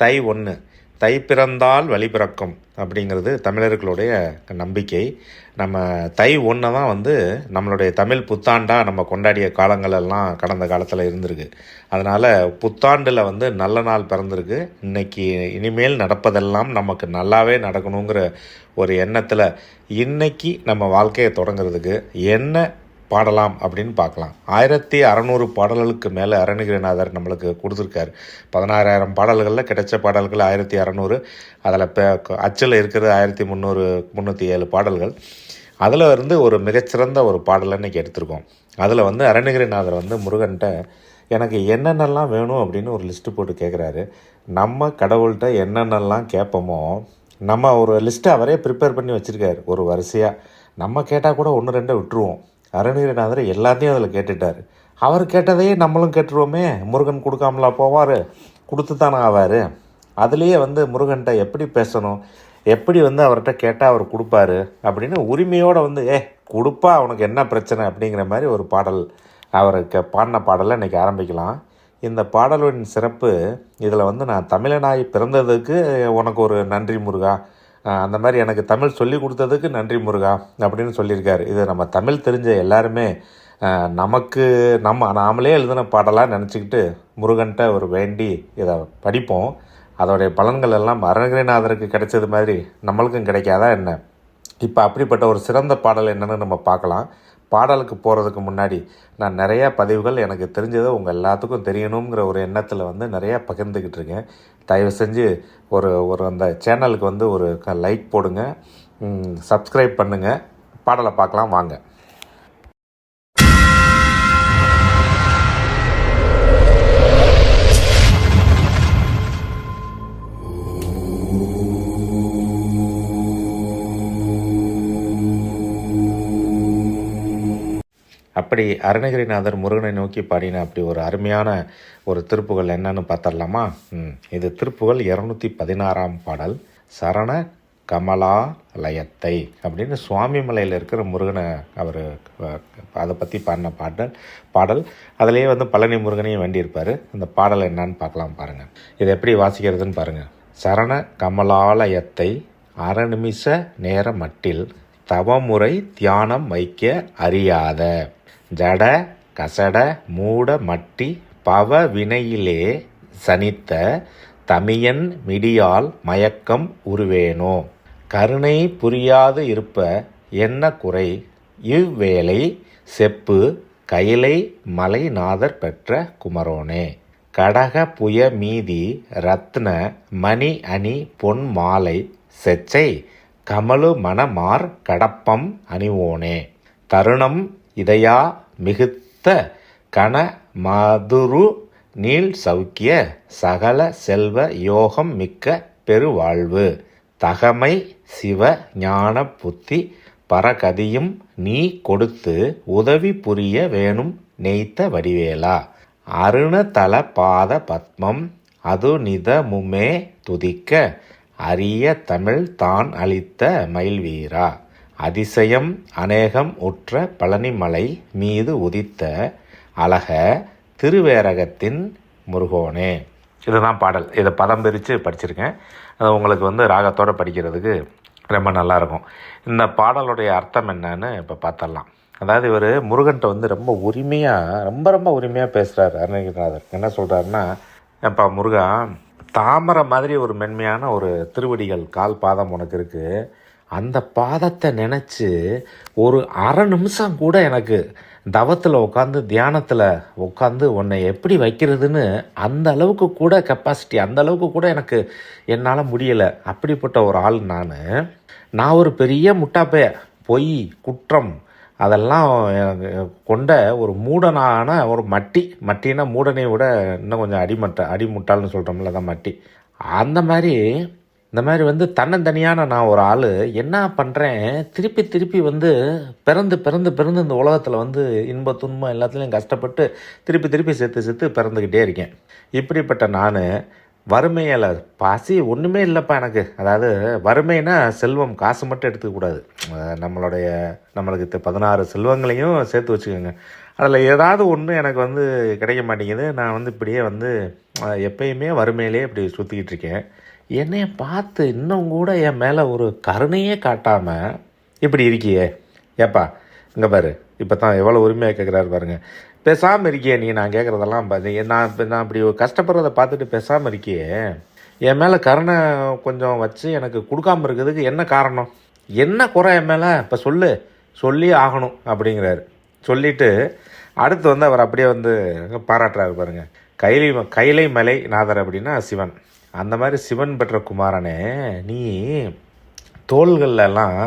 தை ஒன்று தை பிறந்தால் வழி பிறக்கும் அப்படிங்கிறது தமிழர்களுடைய நம்பிக்கை. நம்ம தை ஒன்று தான் வந்து நம்மளுடைய தமிழ் புத்தாண்டாக நம்ம கொண்டாடிய காலங்களெல்லாம் கடந்த காலத்தில் இருந்திருக்கு. அதனால் புத்தாண்டில் வந்து நல்ல நாள் பிறந்திருக்கு. இன்றைக்கி இனிமேல் நடப்பதெல்லாம் நமக்கு நல்லாவே நடக்கணுங்கிற ஒரு எண்ணத்தில் இன்றைக்கி நம்ம வாழ்க்கையை தொடங்குறதுக்கு என்ன பாடலாம் அப்படின்னு பார்க்கலாம். ஆயிரத்தி அறநூறு பாடல்களுக்கு மேலே அருணகிரிநாதர் நம்மளுக்கு கொடுத்துருக்காரு. பதினாறாயிரம் பாடல்களில் கிடைச்ச பாடல்கள் ஆயிரத்தி அறநூறு. அதில் இப்போ அச்சில் இருக்கிறது ஆயிரத்தி முந்நூறு முந்நூற்றி ஏழு பாடல்கள். அதில் இருந்து ஒரு மிகச்சிறந்த ஒரு பாடலை இன்றைக்கி எடுத்திருக்கோம். அதில் வந்து அருணகிரிநாதர் வந்து முருகன்ட்ட எனக்கு என்னென்னலாம் வேணும்? அப்படின்னு ஒரு லிஸ்ட்டு போட்டு கேட்குறாரு நம்ம கடவுள்கிட்ட என்னென்னலாம் கேட்போமோ நம்ம ஒரு லிஸ்ட்டை அவரே ப்ரிப்பேர் பண்ணி வச்சுருக்காரு. ஒரு வரிசையாக நம்ம கேட்டால் கூட ஒன்று ரெண்டை விட்டுருவோம். அருணகிரிநாதர் எல்லாத்தையும் அதில் கேட்டுட்டார். அவர் கேட்டதையே நம்மளும் கேட்டுருவோமே. முருகன் கொடுக்காமலா போவார். கொடுத்து தானே ஆவார். அதுலேயே வந்து முருகன்கிட்ட எப்படி பேசணும்? எப்படி வந்து அவர்கிட்ட கேட்டால் அவர் கொடுப்பாரு? அப்படின்னு உரிமையோடு வந்து ஏ கொடுப்பா அவனுக்கு என்ன பிரச்சனை? அப்படிங்கிற மாதிரி ஒரு பாடல் அவருக்கு பாடின பாடலை இன்றைக்கி ஆரம்பிக்கலாம். இந்த பாடலின் சிறப்பு இதில் வந்து நான் தமிழனாய் பிறந்ததுக்கு உனக்கு ஒரு நன்றி முருகா. அந்த மாதிரி எனக்கு தமிழ் சொல்லி கொடுத்ததுக்கு நன்றி முருகா அப்படின்னு சொல்லியிருக்காரு. இது நம்ம தமிழ் தெரிஞ்ச எல்லாருமே நமக்கு நம்ம நாமளே எழுதின பாடலாக நினச்சிக்கிட்டு முருகன்ட்ட ஒரு வேண்டி இதை படிப்போம். அதோடைய பலன்கள் எல்லாம் அருணகிரிநாதருக்கு கிடைச்சது மாதிரி நம்மளுக்கும் கிடைக்காதா என்ன? இப்போ அப்படிப்பட்ட ஒரு சிறந்த பாடல் என்னென்னு நம்ம பார்க்கலாம். பாடலுக்கு போகிறதுக்கு முன்னாடி நான் நிறையா பதிவுகள் எனக்கு தெரிஞ்சதை உங்கள் எல்லாத்துக்கும் தெரியணுங்கிற ஒரு எண்ணத்தில் வந்து நிறையா பகிர்ந்துக்கிட்டு இருக்கேன். தயவு செஞ்சு ஒரு ஒரு அந்த சேனலுக்கு வந்து ஒரு லைக் போடுங்க. சப்ஸ்கிரைப் பண்ணுங்கள் பாடலை பார்க்கலாம் வாங்க. அப்படி அருணகிரிநாதர் முருகனை நோக்கி பாடின அப்படி ஒரு அருமையான ஒரு திருப்புகள் என்னன்னு பார்த்துடலாமா? ம் இது திருப்புகள் இரநூத்தி பதினாறாம் பாடல். சரண கமலா லயத்தை அப்படின்னு சுவாமி மலையில் இருக்கிற முருகனை அவர் அதை பற்றி பாடின பாடல் பாடல். அதிலேயே வந்து பழனி முருகனையும் வேண்டியிருப்பார். அந்த பாடல் என்னன்னு பார்க்கலாம் பாருங்கள் இது எப்படி வாசிக்கிறதுன்னு பாருங்கள் சரண கமலாலயத்தை அரை நிமிஷ நேர மட்டில் தவமுறை தியானம் வைக்க அறியாத ஜட கசட மூட மட்டி பவ வினையிலே சனித்த தமியன் மிடியால் மயக்கம் உருவேனோ? கருணை புரியாது இருப்ப என்ன குறை? இவ்வேளை செப்பு கயிலை மலைநாதர் பெற்ற குமரோனே. கடக புய மீதி ரத்ன மணி அணி பொன் மாலை செச்சை கமலு மணமார் கடப்பம் அணிவோனே. தருணம் இதயா மிகுத்த கன மதுரு நீள் சௌக்கிய சகல செல்வ யோகம் மிக்க பெருவாழ்வு. தகமை சிவ ஞான புத்தி பரகதியும் நீ கொடுத்து உதவி புரிய வேணும் நெய்த்த வடிவேலா. அருணதல பாத பத்மம் அது நிதமுமே துதிக்க அரிய தமிழ் தான் அளித்த மயில்வீரா. அதிசயம் அநேகம் உற்ற பழனிமலை மீது உதித்த அழக திருவேரகத்தின் முருகோனே. இதுதான் பாடல். இதை பதம் பிரித்து படிச்சிருக்கேன். அது உங்களுக்கு வந்து ராகத்தோடு படிக்கிறதுக்கு ரொம்ப நல்லாயிருக்கும். இந்த பாடலுடைய அர்த்தம் என்னன்னு இப்போ பார்த்துடலாம் அதாவது இவர் முருகன்ட்ட வந்து ரொம்ப உரிமையாக ரொம்ப ரொம்ப உரிமையாக பேசுகிறார் அருணகிரிநாதர். என்ன சொல்கிறாருன்னா ஏப்பா முருகா தாமரை மாதிரி ஒரு மென்மையான ஒரு திருவடிகள் கால் பாதம் உனக்கு இருக்குது அந்த பாதத்தை நினச்சி ஒரு அரை நிமிஷம் கூட எனக்கு தவத்தில் உட்காந்து தியானத்தில் உட்காந்து உன்னை எப்படி வைக்கிறதுன்னு அந்த அளவுக்கு கூட கெப்பாசிட்டி அந்த அளவுக்கு கூட எனக்கு என்னால் முடியலை. அப்படிப்பட்ட ஒரு ஆள் நான். நான் ஒரு பெரிய முட்டாப்பைய பொய் குற்றம் அதெல்லாம் கொண்ட ஒரு மூடனான ஒரு மட்டி. மட்டினா மூடனை விட இன்னும் கொஞ்சம் அடிமட்ட அடிமுட்டாள்னு சொல்கிறோம்ல தான் மட்டி. அந்த மாதிரி இந்த மாதிரி வந்து தன்னந்தனியான நான் ஒரு ஆள் என்ன பண்ணுறேன் திருப்பி திருப்பி வந்து பிறந்து பிறந்து பிறந்து இந்த உலகத்தில் வந்து இன்ப துன்பம் எல்லாத்துலேயும் கஷ்டப்பட்டு திருப்பி திருப்பி செத்து செத்து பிறந்துக்கிட்டே இருக்கேன். இப்படிப்பட்ட நான் வறுமையில் பசி ஒன்றுமே இல்லைப்பா எனக்கு. அதாவது வறுமைனா செல்வம் காசு மட்டும் எடுத்துக்கக்கூடாது நம்மளுடைய நம்மளுக்கு தெ- பதினாறு செல்வங்களையும் சேர்த்து வச்சுக்கோங்க. அதில் ஏதாவது ஒன்று எனக்கு வந்து கிடைக்க மாட்டேங்குது. நான் வந்து இப்படியே வந்து எப்பயுமே வறுமையிலே இப்படி சுற்றிக்கிட்டு இருக்கேன். என்னைய பார்த்து இன்னும் கூட என் மேலே ஒரு கருணையே காட்டாமல் இப்படி இருக்கியே. ஏப்பா இங்கே பாரு. இப்போ தான் எவ்வளோ உரிமையாக கேட்குறாரு பாருங்க. பேசாமல் இருக்கியே நீ நான் கேட்குறதெல்லாம் பார்த்து நான் இப்போ நான் இப்படி கஷ்டப்படுறத பார்த்துட்டு பேசாமல் இருக்கியே. என் மேலே கருணை கொஞ்சம் வச்சு எனக்கு கொடுக்காம இருக்கிறதுக்கு என்ன காரணம்? என்ன குறை என் மேலே? இப்போ சொல்லு. சொல்லி ஆகணும் அப்படிங்கிறாரு. சொல்லிட்டு அடுத்து வந்து அவர் அப்படியே வந்து பாராட்டுறாரு பாருங்க. கைலை கைலை மலை நாதர் அப்படின்னா சிவன். அந்த மாதிரி சிவன் பெற்ற குமாரனே நீ தோள்கள்லாம்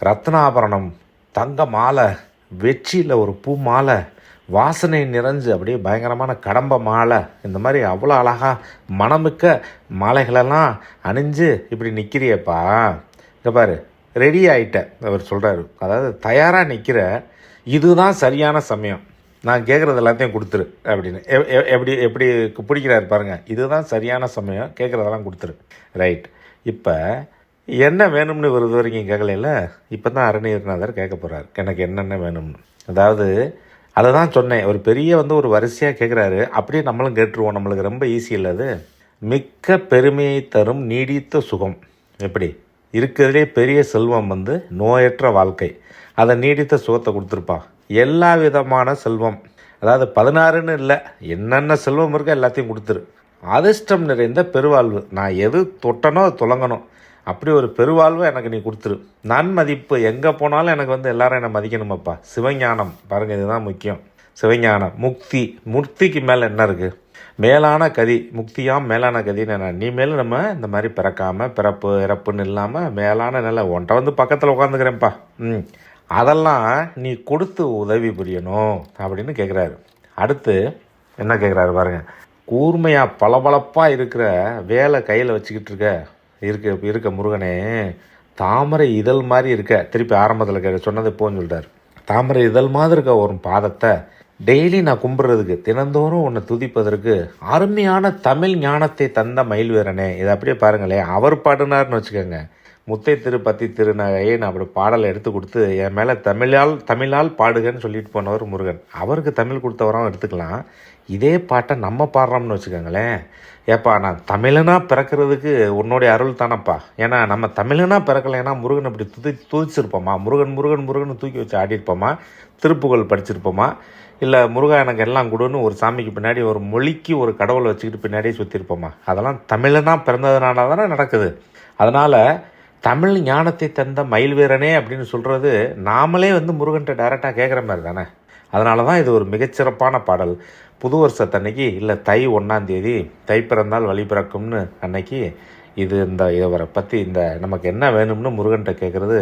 ரத்னாபரணம் தங்க மாலை வெற்றியில் ஒரு பூ மாலை வாசனை நிறைஞ்சு அப்படியே பயங்கரமான கடம்ப மாலை இந்த மாதிரி அவ்வளோ அழகாக மணமிக்க மாலைகளெல்லாம் அணிஞ்சு இப்படி நிற்கிறியப்பா இங்கே பாரு ரெடி ஆகிட்ட அவர் சொல்கிறாரு அதாவது தயாராக நிற்கிற இதுதான் சரியான சமயம். நான் கேட்குறது எல்லாத்தையும் கொடுத்துரு அப்படின்னு. எ- எ- எப்படி எப்படி பிடிக்கிறாரு பாருங்க. இதுதான் சரியான சமயம். கேட்குறதெல்லாம் கொடுத்துரு. ரைட் இப்போ என்ன வேணும்னு ஒரு இது வரைக்கும் கேட்கலையில இப்போ தான் அரணியர்நாதர் கேட்க போகிறார் எனக்கு என்னென்ன வேணும்னு. அதாவது அதை தான் சொன்னேன். ஒரு பெரிய வந்து ஒரு வரிசையாக கேட்குறாரு அப்படியே நம்மளும் கேட்டுருவோம். நம்மளுக்கு ரொம்ப ஈஸி இல்லை அது. மிக்க பெருமையை தரும் நீடித்த சுகம். எப்படி? இருக்கிறதுலே பெரிய செல்வம் வந்து நோயற்ற வாழ்க்கை. அதை நீடித்த சுகத்தை கொடுத்துருப்பா. எல்லா விதமான செல்வம். அதாவது பதினாறுன்னு இல்லை என்னென்ன செல்வம் இருக்கோ எல்லாத்தையும் கொடுத்துரு. அதிர்ஷ்டம் நிறைந்த பெருவாழ்வு. நான் எது தொட்டனோ அது துலங்கணும் அப்படி ஒரு பெருவாழ்வை எனக்கு நீ கொடுத்துரு. நன்மதிப்பு எங்கே போனாலும் எனக்கு வந்து எல்லாரும் என்னை மதிக்கணுமாப்பா. சிவஞானம். பாருங்கள் இதுதான் முக்கியம். சிவஞானம். முக்தி. முக்திக்கு மேலே என்ன இருக்குது மேலான கதி. முக்தியாம் மேலான கதின்னு என்ன? நீ மேலும் நம்ம இந்த மாதிரி பிறக்காமல் பிறப்பு இறப்புன்னு இல்லாமல் மேலான நிலை. ஒன்றை வந்து பக்கத்தில் உட்காந்துக்கிறேன்ப்பா. ம். அதெல்லாம் நீ கொடுத்து உதவி புரியணும் அப்படின்னு கேட்குறாரு அடுத்து என்ன கேட்குறாரு பாருங்க. கூர்மையாக பளபளப்பாக இருக்கிற வேலை கையில் வச்சுக்கிட்டு இருக்க இருக்க இருக்க முருகனே தாமரை இதழ் மாதிரி இருக்க திருப்பி ஆரம்பத்தில் கேட்க சொன்னது போன்னு சொல்லிட்டார் தாமரை இதழ் மாதிரி இருக்க ஒரு பாதத்தை டெய்லி நான் கும்பிட்றதுக்கு தினந்தோறும் உன்னை துதிப்பதற்கு அருமையான தமிழ் ஞானத்தை தந்த மயில் வீரனே இதை அப்படியே பாருங்களேன். அவர் பாடினார்னு வச்சுக்கோங்க. முத்தை திருப்பத்தி திருநகையை நான் அப்படி பாடலை எடுத்து கொடுத்து என் மேலே தமிழால் தமிழால் பாடுகன்னு சொல்லிட்டு போனவர் முருகன். அவருக்கு தமிழ் கொடுத்தவராகவும் எடுத்துக்கலாம். இதே பாட்டை நம்ம பாடுறோம்னு வச்சுக்கோங்களேன். ஏப்பா நான் தமிழனா பிறக்கிறதுக்கு உன்னுடைய அருள் தானப்பா. ஏன்னா நம்ம தமிழனா பிறக்கலைன்னா முருகன் அப்படி துதி துதிச்சிருப்போமா? முருகன் முருகன் முருகன் தூக்கி வச்சு ஆடிருப்போமா திருப்புகழ் படிச்சிருப்போமா? இல்லை முருகா எனக்கு எல்லாம் கொடுன்னு ஒரு சாமிக்கு பின்னாடி ஒரு மொழிக்கு ஒரு கடவுளை வச்சுக்கிட்டு பின்னாடியே சுற்றிருப்போமா அதெல்லாம் தமிழனாக பிறந்ததுனால தானே நடக்குது. அதனால் தமிழ் ஞானத்தை தந்த மயில் வீரனே அப்படின்னு சொல்கிறது நாமளே வந்து முருகன்ட்ட டைரெக்டாக கேட்குற மாதிரி தானே? அதனால தான் இது ஒரு மிகச்சிறப்பான பாடல். புது வருஷத்தன்னைக்கு இல்லை தை ஒன்றாம் தேதி தை பிறந்தால் வழி பிறக்கும்னு அன்னைக்கு இது இந்த இவரை பற்றி இந்த நமக்கு என்ன வேணும்னு முருகன்ட்ட கேட்குறது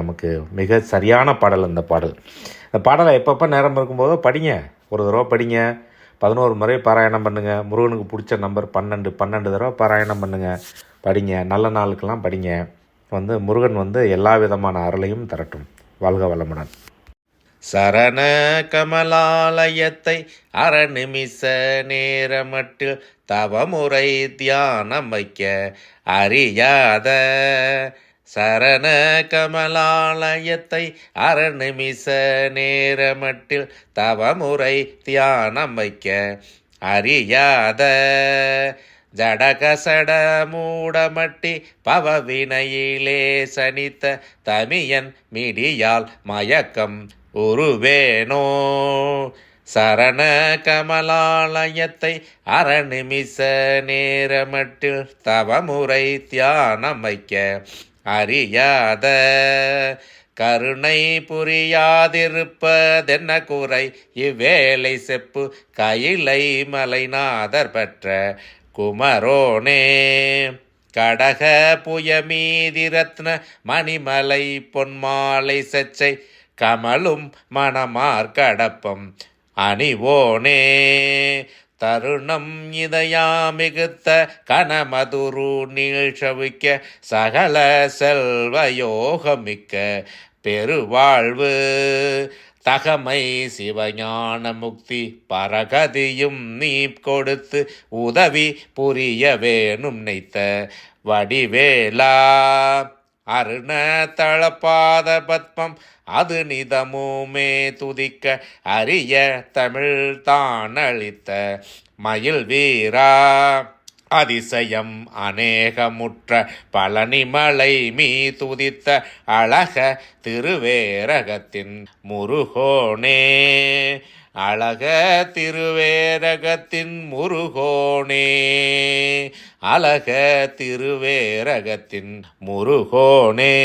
நமக்கு மிக சரியான பாடல் இந்த பாடல். இந்த பாடலை எப்பப்போ நேரம் இருக்கும்போதோ படிங்க. ஒரு தடவை படிங்க. பதினோரு முறை பாராயணம் பண்ணுங்கள் முருகனுக்கு பிடிச்ச நம்பர் பன்னெண்டு பன்னெண்டு தடவை பாராயணம் பண்ணுங்கள் படிங்க. நல்ல நாளுக்கெல்லாம் படிங்க. வந்து முருகன் வந்து எல்லா விதமான அருளையும் தரட்டும். வாழ்க வளமுடன். சரண கமலாலயத்தை அரநிமிஷ நேரமட்டில் தவமுறை தியானம் வைக்க அறியாத சரண கமலாலயத்தை அரநிமிஷ நேரமட்டில் தவமுறை தியானம் வைக்க அறியாத ஜடகசட மூடமட்டி பவவினையிலே சனித்த தமியன் மிடியால் மயக்கம் உருவேனோ. சரண கமலாலயத்தை அரநிமிஷ நேரமட்டில் தவமுறை தியானம் வைக்க அறியாத கருணை புரியாதிருப்பதென்ன குறை? இவ்வேளை செப்பு கையிலை மலைநாதர் பெற்ற குமரோனே. கடக புயமீதிரத்ன மணிமலை பொன்மாலை சச்சை கமலும் மணமார் கடப்பம் அணிவோனே. தருணம் இதயா மிகுத்த கனமதுரு நீழ்ஷவிக்க சகல செல்வயோகமிக்க பெருவாழ்வு தகமை சிவஞான முக்தி பரகதியும் நீ கொடுத்து உதவி புரிய வேணும் நினைத்த வடிவேலா. அருண தளபாத பத்மம் அது நிதமுமே துதிக்க அரிய தமிழ் தான் அளித்த மயில் வீரா அதிசயம் அநேகமுற்ற பழனிமலை மீ துதித்த அழக திருவேரகத்தின் முருகோனே. அழக திருவேரகத்தின் முருகோனே. அழக திருவேரகத்தின் முருகோனே.